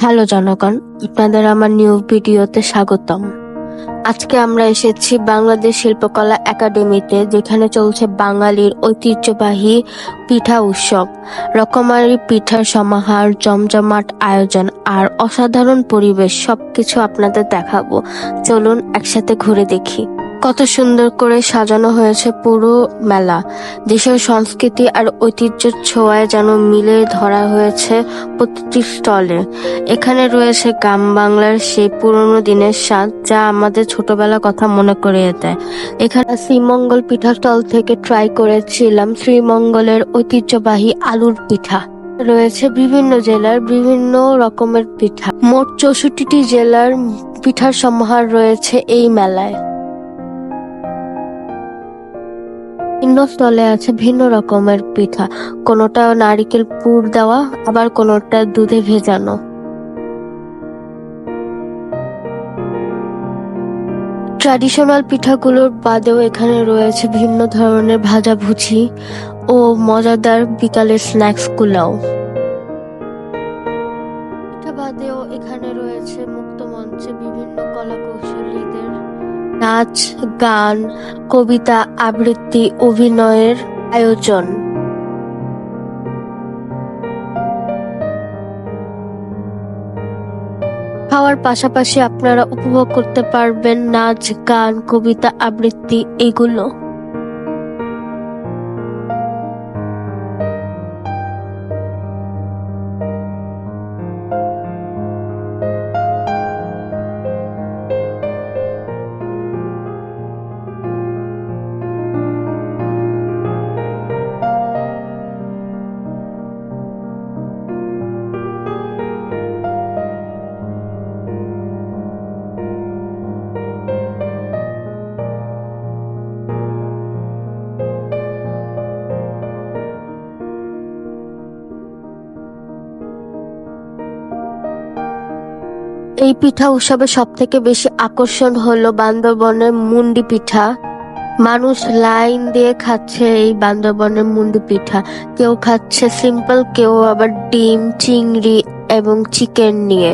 Hello জনগণ, আপনাদের আমার নিউ ভিডিওতে স্বাগতম। আজকে আমরা এসেছি বাংলাদেশ শিল্পকলা একাডেমিতে, যেখানে চলছে বাঙালির ঐতিহ্যবাহী পিঠা উৎসব। রকমারি পিঠার সমাহার, জমজমাট আয়োজন আর অসাধারণ পরিবেশ সবকিছু আপনাদের দেখাবো। চলুন একসাথে ঘুরে দেখি। কত সুন্দর করে সাজানো হয়েছে পুরো মেলা। দেশের সংস্কৃতি আর ঐতিহ্যের ছোঁয়ায় যেন মিলে ধরা হয়েছে প্রতিটি স্টলে। এখানে রয়েছে গ্রাম বাংলার সেই পুরনো দিনের স্বাদ যা আমাদের ছোটবেলার কথা মনে করিয়ে দেয়। এখানে শ্রীমঙ্গল পিঠা স্টল থেকে ট্রাই করেছিলাম শ্রীমঙ্গলের ঐতিহ্যবাহী আলুর পিঠা। রয়েছে বিভিন্ন জেলার বিভিন্ন রকমের পিঠা। মোট চৌষট্টিটি জেলার পিঠার সমাহার রয়েছে এই মেলায়। ভিন্ন স্টলে আছে ভিন্ন রকমের পিঠা। কোনোটা নারিকেল পুর দেওয়া, আবার কোনোটা দুধে ভেজানো। ট্র্যাডিশনাল পিঠাগুলোর বাদেও এখানে রয়েছে ভিন্ন ধরনের ভাজাভুজি ও মজাদার বিকালের স্ন্যাক্স গুলাও পিঠা বাদেও এখানে রয়েছে মুক্ত মঞ্চে বিভিন্ন কলা কৌশলীদের নাচ, গান, কবিতা আবৃত্তি, অভিনয়ের আয়োজন। খাওয়ার পাশাপাশি আপনারা উপভোগ করতে পারবেন নাচ, গান, কবিতা আবৃত্তি, এগুলো। এই পিঠা উৎসবে সব থেকে বেশি আকর্ষণ হলো বান্দরবনের মুন্ডি পিঠা। মানুষ লাইন দিয়ে খাচ্ছে এই বান্দরবনের মুন্ডি পিঠা। কেউ খাচ্ছে সিম্পল, কেউ আবার ডিম, চিংড়ি এবং চিকেন নিয়ে।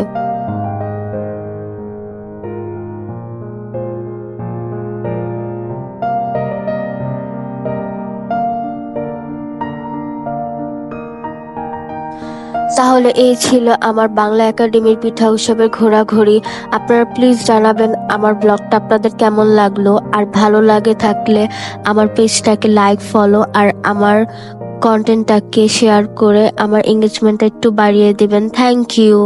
তাহলে এই ছিল আমার বাংলা একাডেমির পিঠা উৎসবের ঘোরাঘুরি। আপনারা প্লিজ জানাবেন আমার ব্লগটা আপনাদের কেমন লাগল। আর ভালো লাগে থাকলে আমার পেজটাকে লাইক ফলো আর আমার কন্টেন্টটাকে শেয়ার করে আমার এঙ্গেজমেন্টটা একটু বাড়িয়ে দিবেন। Thank you